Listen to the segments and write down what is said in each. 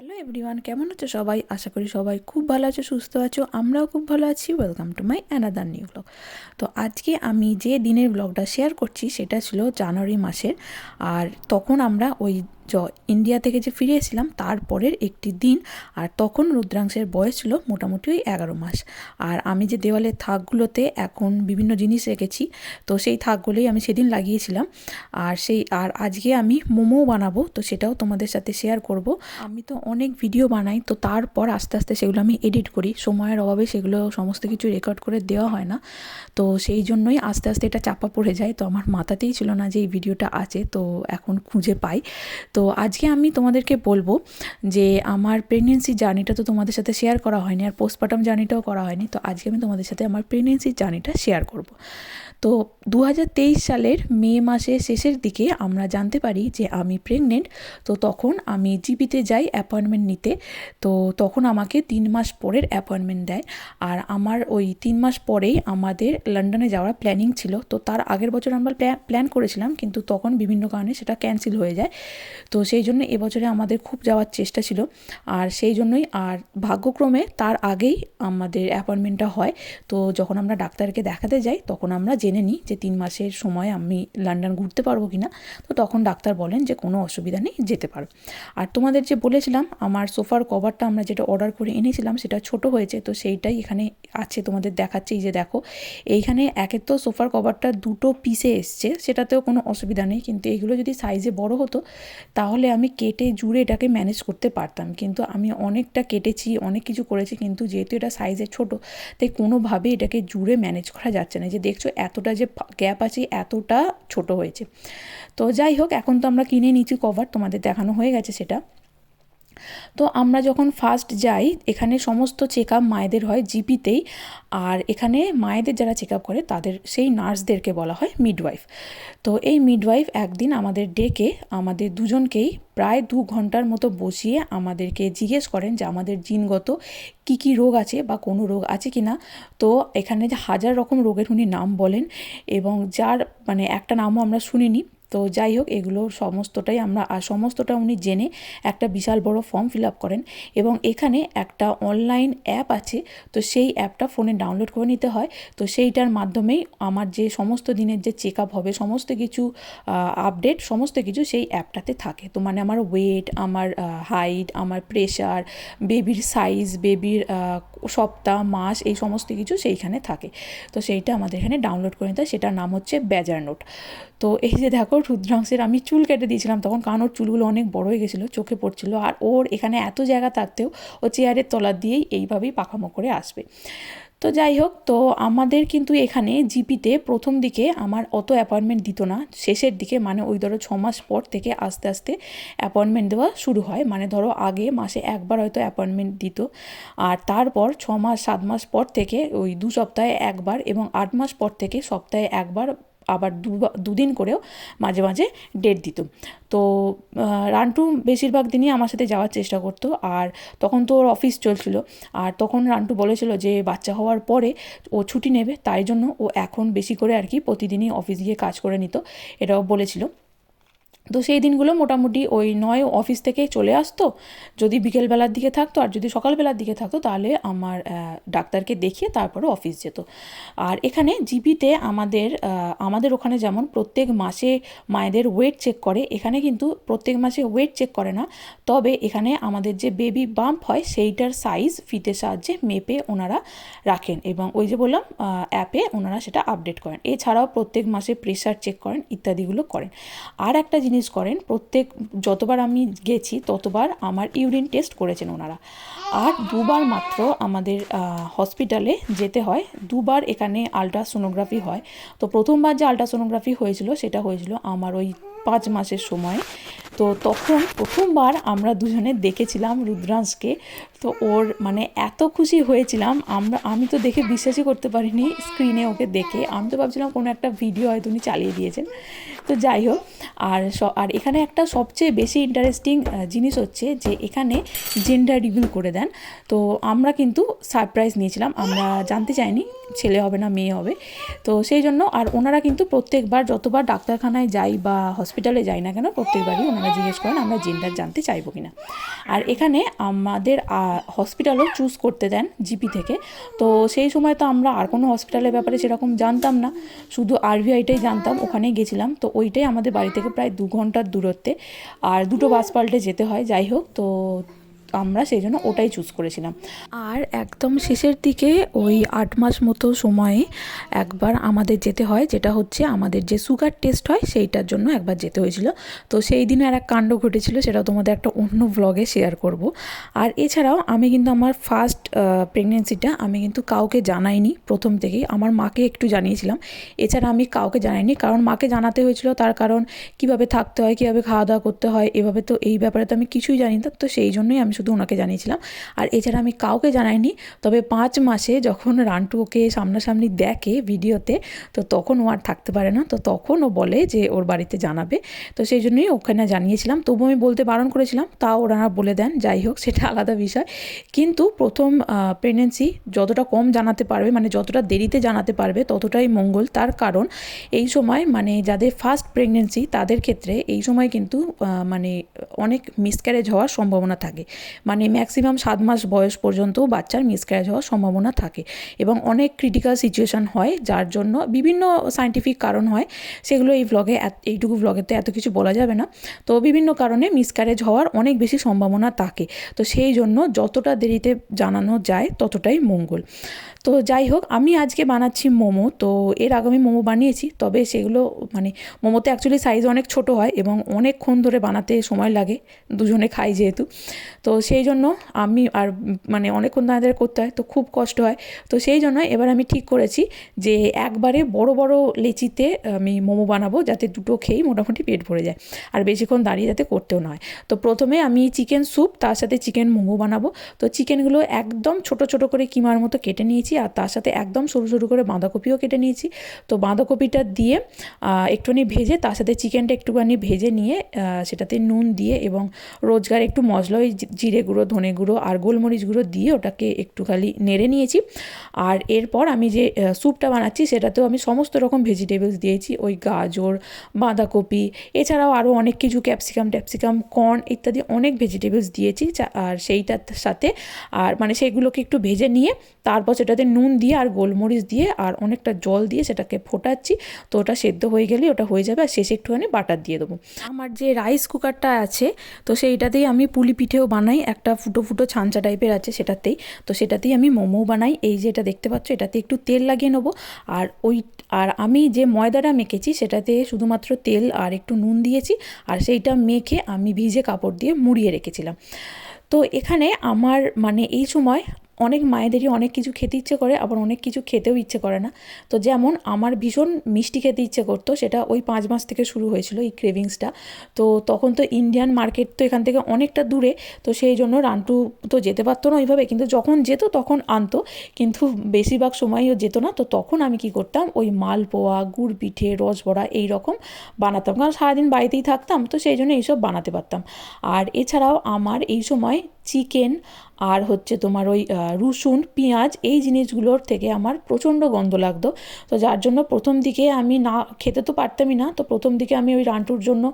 Hello everyone কেমন আছো সবাই? আশা করি সবাই খুব ভালো আছো, সুস্থ আছো, আমরাও খুব ভালো আছি। Welcome to my another new blog তো আজকে আমি যে দিনের ব্লগটা শেয়ার করছি, সেটা ছিল জানুয়ারি মাসের। আর তখন আমরা ওই ইন্ডিয়া থেকে যে ফিরে এসেছিলাম তারপরের একটি দিন, আর তখন রুদ্রাংশের বয়স ছিল মোটামুটি ওই এগারো মাস। আর আমি যে দেওয়ালের থাকগুলোতে এখন বিভিন্ন জিনিস রেখেছি, তো সেই থাকগুলোই আমি সেদিন লাগিয়েছিলাম। আর সেই, আর আজকে আমি মোমো বানাবো, তো সেটাও তোমাদের সাথে শেয়ার করব। আমি তো অনেক ভিডিও বানাই, তো তারপর আস্তে আস্তে সেগুলো আমি এডিট করি। সময়ের অভাবে সেগুলো সমস্ত কিছু রেকর্ড করে দেওয়া হয় না। তো সেই জন্যই আস্তে আস্তে এটা চাপা পড়ে যায়। তো আমার মাথাতেই ছিল না যে এই ভিডিওটা আছে, তো এখন খুঁজে পাই। তো আজকে আমি তোমাদেরকে বলব যে আমার প্রেগনেন্সি জার্নিটা তো তোমাদের সাথে শেয়ার করা হয়নি আর পোস্টপার্টাম জার্নিটাও করা হয়নি। তো আজকে আমি তোমাদের সাথে আমার প্রেগনেন্সির জার্নিটা শেয়ার করব। তো দু হাজার তেইশ সালের মে মাসের শেষের দিকে আমরা জানতে পারি যে আমি প্রেগনেন্ট তো তখন আমি জিপিতে যাই অ্যাপয়েন্টমেন্ট নিতে। তো তখন আমাকে তিন মাস পরের অ্যাপয়েন্টমেন্ট দেয়। আর আমার ওই তিন মাস পরেই আমাদের লন্ডনে যাওয়ার প্ল্যানিং ছিল। তো তার আগের বছর আমরা প্ল্যান করেছিলাম, কিন্তু তখন বিভিন্ন কারণে সেটা ক্যান্সেল হয়ে যায়। তো সেই জন্য এবছরে আমাদের খুব যাওয়ার চেষ্টা ছিল। আর সেই জন্যই আর ভাগ্যক্রমে তার আগেই আমাদের অ্যাপয়েন্টমেন্টটা হয়। তো যখন আমরা ডাক্তারকে দেখাতে যাই, তখন আমরা জেনে নিই যে তিন মাসের সময় আমি লন্ডন ঘুরতে পারব কি না তো তখন ডাক্তার বলেন যে কোনো অসুবিধা নেই, যেতে পারো। আর তোমাদের যে বলেছিলাম, আমার সোফার কভারটা আমরা যেটা অর্ডার করে এনেছিলাম, সেটা ছোট হয়েছে। তো সেইটাই এখানে আছে, তোমাদের দেখাচ্ছে। এই যে দেখো, এইখানে একের তো সোফার কভারটা দুটো পিসে এসছে, সেটাতেও কোনো অসুবিধা নেই। কিন্তু এইগুলো যদি সাইজে বড় হতো তাহলে আমি কেটে জুড়ে এটাকে ম্যানেজ করতে পারতাম। কিন্তু আমি অনেকটা কেটেছি, অনেক কিছু করেছি, কিন্তু যেহেতু এটা সাইজে ছোট, তাই কোনোভাবে এটাকে জুড়ে ম্যানেজ করা যাচ্ছে না। যে দেখছ, এতটা যে গ্যাপ আছে, এতটা ছোট হয়েছে। তো যাই হোক, এখন তো আমরা কিনে নিচ্ছি কভার তোমাদের দেখানো হয়ে গেছে সেটা। তো আমরা যখন ফার্স্ট যাই, এখানে সমস্ত চেক আপ মায়েদের হয় জিপিতেই। আর এখানে মায়েদের যারা চেক আপ করে, তাদের সেই নার্সদেরকে বলা হয় মিডওয়াইফ তো এই মিডওয়াইফ একদিন আমাদের ডেকে আমাদের দুজনকেই প্রায় দু ঘণ্টার মতো বসিয়ে আমাদেরকে জিজ্ঞেস করেন যে আমাদের জিনগত কি কি রোগ আছে বা কোনো রোগ আছে কি না তো এখানে যে হাজার রকম রোগের উনি নাম বলেন এবং যার মানে একটা নামও আমরা শুনিনি। তো যাই হোক, এগুলো সমস্তটাই আমরা, আর সমস্তটা উনি জেনে একটা বিশাল বড় ফর্ম ফিল আপ করেন এবং এখানে একটা অনলাইন অ্যাপ আছে, তো সেই অ্যাপটা ফোনে ডাউনলোড করে নিতে হয়। তো সেইটার মাধ্যমেই আমার যে সমস্ত দিনের যে চেক আপ হবে, সমস্ত কিছু আপডেট সমস্ত কিছু সেই অ্যাপটাতে থাকে। তো মানে আমার ওয়েট আমার হাইট আমার প্রেশার বেবির সাইজ বেবির সপ্তাহ, মাস, এই সমস্ত কিছু সেইখানে থাকে। তো সেইটা আমাদের এখানে ডাউনলোড করে নিতে হয়। সেটার নাম হচ্ছে ব্যাজার নোট তো এই যে দেখো রুদ্রাংশের আমি চুল কেটে দিয়েছিলাম, তখন কারণ ওর চুলগুলো অনেক বড় হয়ে গেছিল, চোখে পড়ছিল, আর ওর এখানে এত জায়গা থাকতেও ও চেয়ারের তলা দিয়েই এইভাবেই পাখামো করে আসবে। তো যাই হোক, তো আমাদের কিন্তু এখানে জিপিতে প্রথম দিকে আমার অত অ্যাপয়েন্টমেন্ট দিত না, শেষের দিকে মানে ওই ধরো ছ মাস পর থেকে আস্তে আস্তে অ্যাপয়েন্টমেন্ট দেওয়া শুরু হয় মানে ধরো আগে মাসে একবার হয়তো অ্যাপয়েন্টমেন্ট দিত, আর তারপর ছ মাস, সাত মাস পর থেকে ওই দু সপ্তাহে একবার এবং আট মাস পর থেকে সপ্তাহে একবার আবার দু দুদিন করেও মাঝে মাঝে ডেট দিত। তো রান্টু বেশিরভাগ দিনই আমার সাথে যাওয়ার চেষ্টা করতো আর তখন তো ওর অফিস চলছিল। আর তখন রান্টু বলেছিল যে, বাচ্চা হওয়ার পরে ও ছুটি নেবে, তাই জন্য ও এখন বেশি করে আর কি প্রতিদিনই অফিস গিয়ে কাজ করে নিত, এটাও বলেছিল। তো সেই দিনগুলো মোটামুটি ওই নয় অফিস থেকে চলে আসতো। যদি বিকেলবেলার দিকে থাকতো আর যদি সকালবেলার দিকে থাকতো তাহলে আমার ডাক্তারকে দেখিয়ে তারপরে অফিস যেত। আর এখানে জিপিতে আমাদের আমাদের ওখানে যেমন প্রত্যেক মাসে মায়েদের ওয়েট চেক করে, এখানে কিন্তু প্রত্যেক মাসে ওয়েট চেক করে না। তবে এখানে আমাদের যে বেবি বাম্প হয় সেইটার সাইজ ফিতের সাহায্যে মেপে ওনারা রাখেন এবং ওই যে বললাম অ্যাপে ওনারা সেটা আপডেট করেন। এছাড়াও প্রত্যেক মাসে প্রেশার চেক করেন, ইত্যাদিগুলো করেন। আর একটা জিনিস জিনিস করেন, প্রত্যেক, যতবার আমি গেছি, ততবার আমার ইউরিন টেস্ট করেছেন ওনারা। আর দুবার মাত্র আমাদের হসপিটালে যেতে হয়, দুবার এখানে আলট্রাসোনোগ্রাফি হয়। তো প্রথমবার যে আলট্রাসোনোগ্রাফি হয়েছিল, সেটা হয়েছিল আমার ওই পাঁচ মাসের সময়। তো তখন প্রথমবার আমরা দুজনে দেখেছিলাম রুদ্রাংশকে। তো ওর মানে এত খুশি হয়েছিলাম, আমরা, আমি তো দেখে বিশ্বাসই করতে পারিনি স্ক্রিনে ওকে দেখে। আমি তো ভাবছিলাম কোনো একটা ভিডিও হয়তো উনি চালিয়ে দিয়েছেন। তো যাই হোক, আর আর এখানে একটা সবচেয়ে বেশি ইন্টারেস্টিং জিনিস হচ্ছে যে এখানে জেন্ডার রিভিল করে দেন। তো আমরা কিন্তু সারপ্রাইজ নিয়েছিলাম। আমরা জানতে চাইনি ছেলে হবে না, মেয়ে হবে। তো সেই জন্য আর ওনারা কিন্তু প্রত্যেকবার যতবার ডাক্তারখানায় যাই বা হসপিটালে যাই না কেন, প্রত্যেকবারই ওনারা জিজ্ঞেস করেন, আমরা জেন্ডার জানতে চাইব কিনা? আর এখানে আমাদের হসপিটালও চুজ করতে দেন জিপি থেকে। তো সেই সময় তো আমরা আর কোনো হসপিটালের ব্যাপারে সেরকম জানতাম না। শুধু আরভিআইটাই জানতাম, ওখানেই গেছিলাম। তো ওইটাই আমাদের বাড়ি থেকে প্রায় দু ঘণ্টার দূরত্বে। আর দুটো বাস পাল্টে যেতে হয়, যাই হোক। তো আমরা সেই জন্য ওটাই চুজ করেছিলাম। আর একদম শেষের দিকে ওই আট মাস মতো সময়ে একবার আমাদের যেতে হয়, যেটা হচ্ছে আমাদের যে সুগার টেস্ট হয়, সেইটার জন্য একবার যেতে হয়েছিল। তো সেই দিনে আর এক কাণ্ড ঘটেছিল সেটা তোমাদের একটা অন্য ব্লগে শেয়ার করব। আর এছাড়াও আমি কিন্তু আমার ফার্স্ট প্রেগনেন্সিটা আমি কিন্তু কাউকে জানাইনি, প্রথম থেকেই। আমার মাকে একটু জানিয়েছিলাম। এছাড়া আমি কাউকে জানাইনি, কারণ মাকে জানাতে হয়েছিল, তার কারণ কীভাবে থাকতে হয়, কীভাবে খাওয়া দাওয়া করতে হয়, এভাবে তো এই ব্যাপারে তো আমি কিছুই জানি না, তো সেই জন্যই আমি শুধু ওনাকে জানিয়েছিলাম। আর এছাড়া আমি কাউকে জানাইনি, তবে পাঁচ মাসে যখন রান্টু ওকে সামনাসামনি দেখে ভিডিওতে, তো তখন ও আর থাকতে পারে না, তো তখন ও বলে যে ওর বাড়িতে জানাবে। তো সেই জন্যই ওখানে জানিয়েছিলাম তবু আমি বলতে বারণ করেছিলাম তাও ওরা বলে দেন, যাই হোক, সেটা আলাদা বিষয়। কিন্তু প্রথম প্রেগনেন্সি যতটা কম জানাতে পারবে মানে যতটা দেরিতে জানাতে পারবে, ততটাই মঙ্গল। তার কারণ, এই সময় মানে যাদের ফার্স্ট প্রেগনেন্সি তাদের ক্ষেত্রে এই সময় কিন্তু মানে অনেক মিসক্যারেজ হওয়ার সম্ভাবনা থাকে। মানে ম্যাক্সিমাম সাত মাস বয়স পর্যন্ত বাচ্চার মিসক্যারেজ হওয়ার সম্ভাবনা থাকে এবং অনেক ক্রিটিক্যাল সিচুয়েশান হয়, যার জন্য বিভিন্ন সায়েন্টিফিক কারণ হয়। সেগুলো এই ব্লগে এইটুকু ব্লগেতে এত কিছু বলা যাবে না। তো বিভিন্ন কারণে মিসক্যারেজ হওয়ার অনেক বেশি সম্ভাবনা থাকে। তো সেই জন্য যতটা দেরিতে জানানো যায় ততটাই মঙ্গল। তো যাই হোক, আমি আজকে বানাচ্ছি মোমো। তো এর আগে আমি মোমো বানিয়েছি, তবে সেগুলো মানে মোমোতে অ্যাকচুয়ালি সাইজ অনেক ছোট হয় এবং অনেকক্ষণ ধরে বানাতে সময় লাগে, দুজনে খাই যেহেতু। তো সেই জন্য আমি আর মানে অনেকক্ষণ দাঁড়িয়ে করতে হয়, তো খুব কষ্ট হয়। তো সেই জন্য এবার আমি ঠিক করেছি যে একবারে বড় বড় লেচিতে আমি মোমো বানাবো, যাতে দুটো খেয়েই মোটামুটি পেট ভরে যায়, আর বেশিক্ষণ দাঁড়িয়ে যাতে করতেও না হয়। তো প্রথমে আমি চিকেন স্যুপ, তার সাথে চিকেন মোমো বানাবো। তো চিকেনগুলো একদম ছোট ছোট করে কিমার মতো কেটে নিয়েছি আর তার সাথে একদম সরু সরু করে বাঁধাকপিও কেটে নিয়েছি। তো বাঁধাকপিটা দিয়ে একটুখানি ভেজে, তার সাথে চিকেনটা একটুখানি ভেজে নিয়ে সেটাতে নুন দিয়ে এবং রোজগার একটু মশলা ওই জিরে গুঁড়ো, ধনে গুঁড়ো আর গোলমরিচ গুঁড়ো দিয়ে ওটাকে একটু খালি নেড়ে নিয়েছি। আর এরপর আমি যে স্যুপটা বানাচ্ছি সেটাতেও আমি সমস্ত রকম ভেজিটেবলস দিয়েছি, ওই গাজর, বাঁধাকপি, এছাড়াও আরও অনেক কিছু ক্যাপসিকাম, ট্যাপসিকাম, কর্ন ইত্যাদি অনেক ভেজিটেবলস দিয়েছি আর সেইটার সাথে, আর মানে সেগুলোকে একটু ভেজে নিয়ে, তারপর সেটাতে নুন দিয়ে আর গোলমরিচ দিয়ে আর অনেকটা জল দিয়ে সেটাকে ফোটাচ্ছি। তো ওটা সেদ্ধ হয়ে গেলে ওটা হয়ে যাবে আর শেষে একটুখানি বাটার দিয়ে দেবো। আমার যে রাইস কুকারটা আছে, তো সেইটাতেই আমি পুলি পিঠেও বানাই, একটা ফুটো ফুটো ছাঞ্চা টাইপের আছে সেটাতেই। তো সেটাতেই আমি মোমো বানাই, এই যে এটা দেখতে পাচ্ছ, এটাতে একটু তেল লাগিয়ে নেব। আর ওই, আর আমি যে ময়দাটা মেখেছি সেটাতে শুধুমাত্র তেল আর একটু নুন দিয়েছি, আর সেইটা মেখে আমি ভিজে কাপড় দিয়ে মুড়িয়ে রেখেছিলাম। তো এখানে আমার মানে এই সময় অনেক মায়েদেরই অনেক কিছু খেতে ইচ্ছে করে, আবার অনেক কিছু খেতেও ইচ্ছে করে না। তো যেমন আমার ভীষণ মিষ্টি খেতে ইচ্ছে করতো, সেটা ওই পাঁচ মাস থেকে শুরু হয়েছিল এই ক্রেভিংসটা তো তখন তো ইন্ডিয়ান মার্কেট তো এখান থেকে অনেকটা দূরে, তো সেই জন্য রান্টু তো যেতে পারতো না ওইভাবে, কিন্তু যখন যেত তখন আনতো, কিন্তু বেশিরভাগ সময়ও যেত না। তো তখন আমি কি করতাম, ওই মালপোয়া, গুড় পিঠে, রসবড়া এই রকম বানাতাম। কারণ সারাদিন বাড়িতেই থাকতাম, তো সেই জন্য এইসব বানাতে পারতাম। আর এছাড়াও আমার এই সময় চিকেন আর হচ্ছে তোমার ওই রসুন, পেঁয়াজ, এই জিনিসগুলোর থেকে আমার প্রচণ্ড গন্ধ লাগতো। তো যার জন্য প্রথম দিকে আমি না, খেতে তো পারতামই না, তো প্রথম দিকে আমি ওই রান্টুর জন্য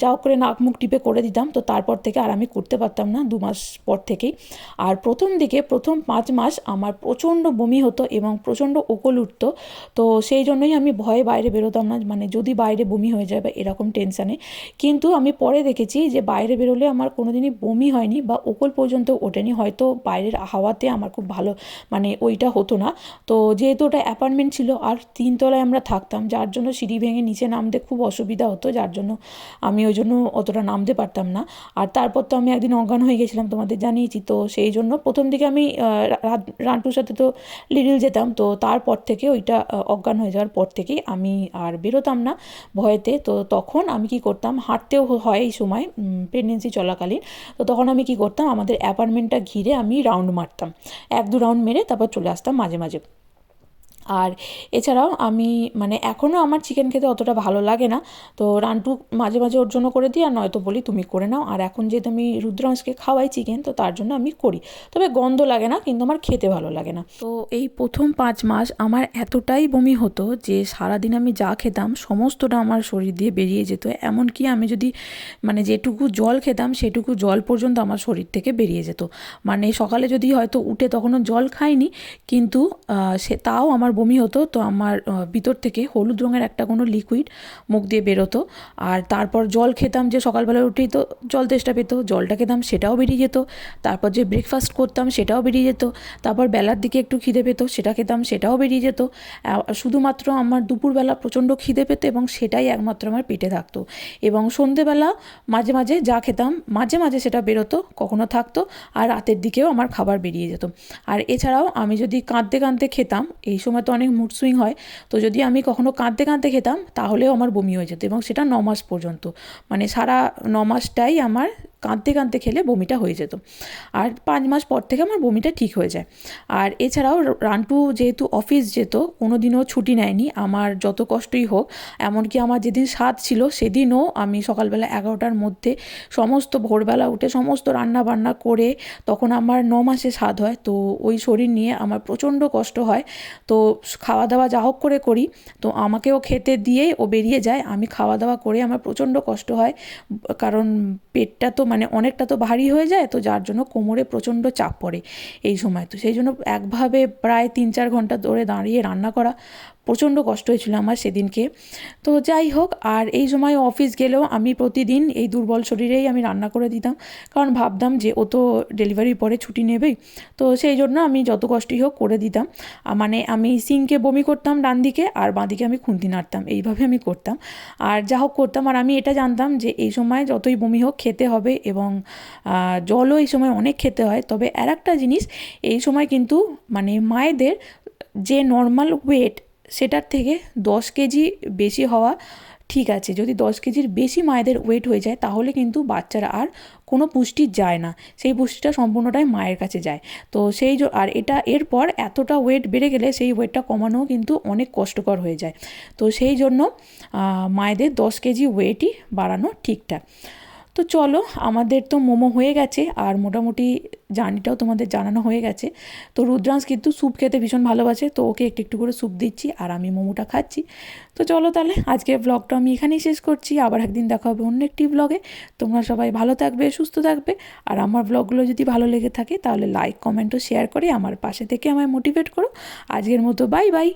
যা হোক করে নাক মুখ টিপে করে দিতাম, তো তারপর থেকে আর আমি করতে পারতাম না দু মাস পর থেকেই। আর প্রথম দিকে, প্রথম পাঁচ মাস আমার প্রচণ্ড বমি হতো এবং প্রচণ্ড ওকল উঠতো, তো সেই জন্যই আমি ভয়ে বাইরে বেরোতাম না মানে যদি বাইরে বমি হয়ে যায় বা এরকম টেনশানে কিন্তু আমি পরে দেখেছি যে বাইরে বেরোলে আমার কোনোদিনই বমি হয়নি বা ওকল পর্যন্ত ওঠেনি। হয়তো বাইরের হাওয়াতে আমার খুব ভালো মানে ওইটা হতো না। তো যেহেতু ওটা অ্যাপার্টমেন্ট ছিল আর তিনতলায় আমরা থাকতাম, যার জন্য সিঁড়ি ভেঙে নিচে নামতে খুব অসুবিধা হতো, যার জন্য আমি ওই জন্য অতটা নামতে পারতাম না। আর তারপর তো আমি একদিন অজ্ঞান হয়ে গেছিলাম, তোমাদের জানিয়েছি। তো সেই জন্য প্রথম দিকে আমি রান্টুর সাথে তো লিডিল যেতাম। তো তারপর থেকে ওইটা অজ্ঞান হয়ে যাওয়ার পর থেকেই আমি আর বেরোতাম না ভয়েতে। তো তখন আমি কি করতাম, হাঁটতেও হয় এই সময় প্রেগনেন্সি চলাকালীন। তো তখন আমি কি করতাম, আমাদের অ্যাপার্টমেন্টটা ঘিরে আমি রাউন্ড মারতাম। এক দু রাউন্ড মেরে তারপর চলে আসতাম মাঝে মাঝে। আর এছাড়াও আমি মানে এখনও আমার চিকেন খেতে অতটা ভালো লাগে না। তো রান্টু মাঝে মাঝে ওর জন্য করে দিই, আর নয়তো বলি তুমি করে নাও। আর এখন যেহেতু আমি রুদ্রাংশকে খাওয়াই চিকেন তো তার জন্য আমি করি। তবে গন্ধ লাগে না, কিন্তু আমার খেতে ভালো লাগে না। তো এই প্রথম পাঁচ মাস আমার এতটাই বমি হতো যে সারাদিন আমি যা খেতাম, সমস্তটা আমার শরীর দিয়ে বেরিয়ে যেত। এমনকি আমি যদি মানে যেটুকু জল খেতাম, সেটুকু জল পর্যন্ত আমার শরীর থেকে বেরিয়ে যেত। মানে সকালে যদি হয়তো উঠে তখনও জল খাইনি, কিন্তু সে, তাও আমার বমি হতো, তো আমার ভিতর থেকে হলুদ রঙের একটা কোনো লিকুইড মুখ দিয়ে বেরোতো। আর তারপর জল খেতাম যে সকালবেলা উঠেই তো জল তেষ্টা পেতো, জলটা খেতাম সেটাও বেরিয়ে যেত। তারপর যে ব্রেকফাস্ট করতাম সেটাও বেরিয়ে যেত। তারপর বেলার দিকে একটু খিদে পেতো, সেটা খেতাম সেটাও বেরিয়ে যেত। শুধুমাত্র আমার দুপুরবেলা প্রচণ্ড খিদে পেতো এবং সেটাই একমাত্র আমার পেটে থাকতো। এবং সন্ধেবেলা মাঝে মাঝে যা খেতাম, মাঝে মাঝে সেটা বেরোতো, কখনো থাকতো আর রাতের দিকেও আমার খাবার বেরিয়ে যেত। আর এছাড়াও আমি যদি কাঁদতে কাঁদতে খেতাম, এই সময় তো অনেক মুড সুইং হয়। তো যদি আমি কখনো কাঁদতে কাঁদতে খেতাম, তাহলেও আমার বমি হয়ে যেত এবং সেটা ন মাস পর্যন্ত। মানে সারা ন মাসটাই আমার কাঁদতে কাঁদতে খেলে বমিটা হয়ে যেত। আর পাঁচ মাস পর থেকে আমার বমিটা ঠিক হয়ে যায়। আর এছাড়াও রান্টু যেহেতু অফিস যেত কোনো দিনও ছুটি নেয়নি। আমার যত কষ্টই হোক, এমনকি আমার যেদিন স্বাদ ছিল সেদিনও আমি সকালবেলা এগারোটার মধ্যে সমস্ত ভোরবেলা উঠে সমস্ত রান্না বান্না করে তখন আমার ন মাসে স্বাদ হয়। তো ওই শরীর নিয়ে আমার প্রচণ্ড কষ্ট হয়। তো খাওয়া দাওয়া যা হোক করে করি, তো আমাকেও খেতে দিয়ে ও বেরিয়ে যায়। আমি খাওয়া দাওয়া করে আমার প্রচণ্ড কষ্ট হয়। কারণ পেটটা তো মানে অনেকটা তো ভারী হয়ে যায়, তো যার জন্য কোমরে প্রচণ্ড চাপ পড়ে এই সময়। তো সেই জন্য একভাবে প্রায় তিন চার ঘণ্টা ধরে দাঁড়িয়ে রান্না করা প্রচণ্ড কষ্ট হয়েছিল আমার সেদিনকে। তো যাই হোক, আর এই সময় অফিস গেলেও আমি প্রতিদিন এই দুর্বল শরীরেই আমি রান্না করে দিতাম। কারণ ভাবতাম যে, ও তো ডেলিভারির পরে ছুটি নেবেই। তো সেই জন্য আমি যত কষ্টই হোক করে দিতাম। মানে আমি সিঙ্কে বমি করতাম ডান দিকে, আর বাঁ দিকে আমি খুন্তি নাড়তাম। এইভাবে আমি করতাম। আর যা হোক করতাম, আর আমি এটা জানতাম যে, এই সময় যতই বমি হোক খেতে হবে এবং জলও এই সময় অনেক খেতে হয়। তবে আর একটা জিনিস, এই সময় কিন্তু মানে মায়েদের যে নর্মাল ওয়েট সেটার থেকে দশ কেজি বেশি হওয়া ঠিক আছে। যদি দশ কেজির বেশি মায়েদের ওয়েট হয়ে যায়, তাহলে কিন্তু বাচ্চারা আর কোনো পুষ্টি যায় না। সেই পুষ্টিটা সম্পূর্ণটাই মায়ের কাছে যায়। তো সেই আর এটা এরপর এতটা ওয়েট বেড়ে গেলে সেই ওয়েটটা কমানোও কিন্তু অনেক কষ্টকর হয়ে যায়। তো সেই জন্য মায়েদের দশ কেজি ওয়েটই বাড়ানো ঠিকঠাক। তো চলো, আমাদের তো মোমো হয়ে গেছে আর মোটামুটি জার্নিটাও তোমাদের জানানো হয়ে গেছে। তো রুদ্রাংশ কিন্তু স্যুপ খেতে ভীষণ ভালোবাসে, তো ওকে একটু একটু করে স্যুপ দিচ্ছি আর আমি মোমোটা খাচ্ছি। তো চলো তাহলে, আজকের ব্লগটা আমি এখানেই শেষ করছি, আবার একদিন দেখা হবে অন্য একটি ব্লগে তোমরা সবাই ভালো থাকবে, সুস্থ থাকবে, আর আমার ব্লগগুলো যদি ভালো লেগে থাকে তাহলে লাইক কমেন্ট ও শেয়ার করে আমার পাশে থেকে আমায় মোটিভেট করো। আজকের মতো বাই বাই